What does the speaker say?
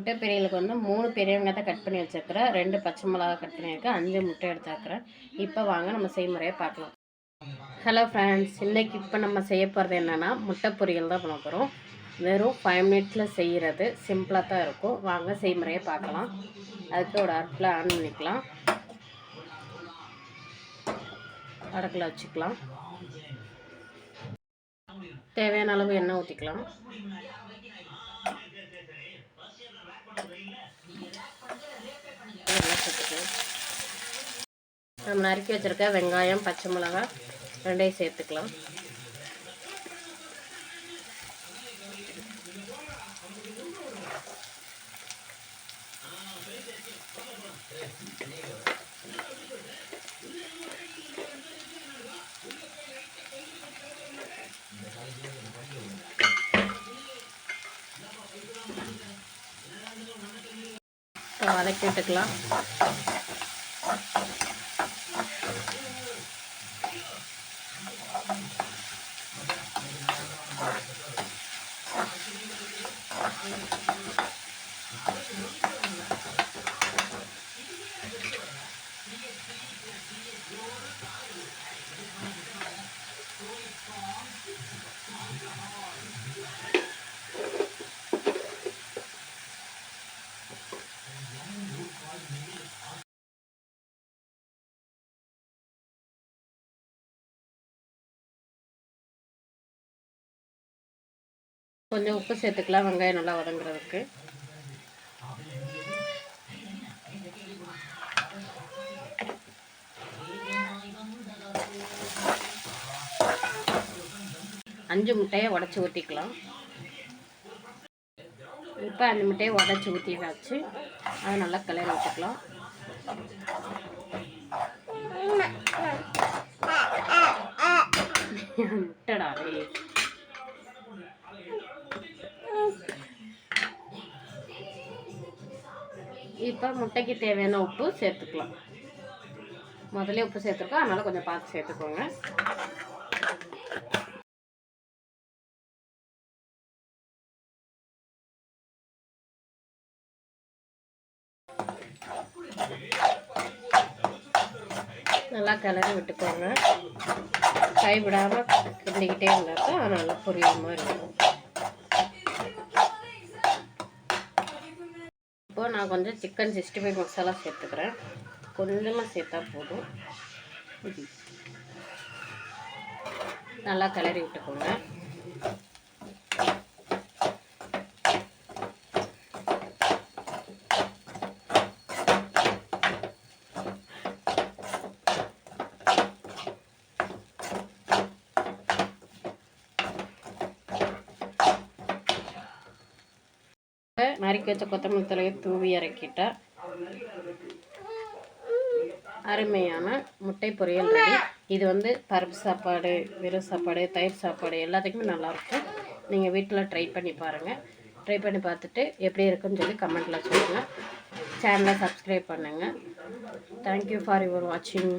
முட்டை பெரியலுக்கு வந்து மூணு பெரிய வெங்காயத்தை கட் பண்ணி வச்சுருக்கிறேன் ரெண்டு பச்சை மிளகா கட் பண்ணியிருக்கேன் அஞ்சு முட்டை எடுத்துருக்கிறேன் இப்போ வாங்க நம்ம செய்முறையை பார்க்கலாம். ஹலோ ஃப்ரெண்ட்ஸ் இன்றைக்கி இப்போ நம்ம செய்ய போகிறது என்னென்னா முட்டை பொரியல் தான் பண்ண போகிறோம் வெறும் ஃபைவ் மினிட்ஸில் செய்கிறது சிம்பிளாக தான் இருக்கும். வாங்க செய்முறையை பார்க்கலாம். அதுக்கு ஒரு அடுப்பில் ஆன் பண்ணிக்கலாம். அடுக்கில் வச்சுக்கலாம். தேவையான அளவு எண்ணெய் ஊற்றிக்கலாம் நல்லா சேர்த்துக்கலாம் நம்ம நறுக்கி வச்சுருக்க வெங்காயம் பச்சை மிளகாய் ரெண்டையும் சேர்த்துக்கலாம். வதக்கி விட்டுக்கலாம். All right. கொஞ்சம் உப்பு சேர்த்துக்கலாம் வெங்காயம் நல்லா வதங்குறதுக்கு. அஞ்சு முட்டையை உடச்சி ஊற்றிக்கலாம் இப்போ அஞ்சு முட்டையை உடச்சி ஊற்றியாச்சு அதை நல்லா கிளறி விட்டுக்கலாம். முட்டடா இப்போ முட்டைக்கு தேவையான உப்பு சேர்த்துக்கலாம். முதல்ல உப்பு சேர்த்துருக்கோம். அதனால் கொஞ்சம் பார்த்து சேர்த்துக்கோங்க. நல்லா கிளறி விட்டுக்கோங்க. கை விடாமல் கிண்டிக்கிட்டே இருந்தாக்கா நல்லா புரியுமா இருக்கும். இப்போ நான் கொஞ்சம் சிக்கன் சிக்ஸ்டி ஃபைவ் மசாலா சேர்த்துக்கிறேன். கொஞ்சமாக சேர்த்தா போதும். நல்லா கிளறி விட்டுக்கோங்க. நறுக்கி வச்ச கொத்தமல்லி தலையை தூவி இறக்கிட்டேன் அருமையான முட்டை பொரியல் ரெடி. இது வந்து பருப்பு சாப்பாடு வெறும் சாப்பாடு தயிர் சாப்பாடு எல்லாத்துக்குமே நல்லாயிருக்கும் நீங்கள் வீட்டில் ட்ரை பண்ணி பாருங்கள் ட்ரை பண்ணி பார்த்துட்டு எப்படி இருக்குன்னு சொல்லி கமெண்ட்டில் சொல்லுங்கள் சேனலை சப்ஸ்கிரைப் பண்ணுங்கள் தேங்க்யூ ஃபார் யுவர் வாட்சிங்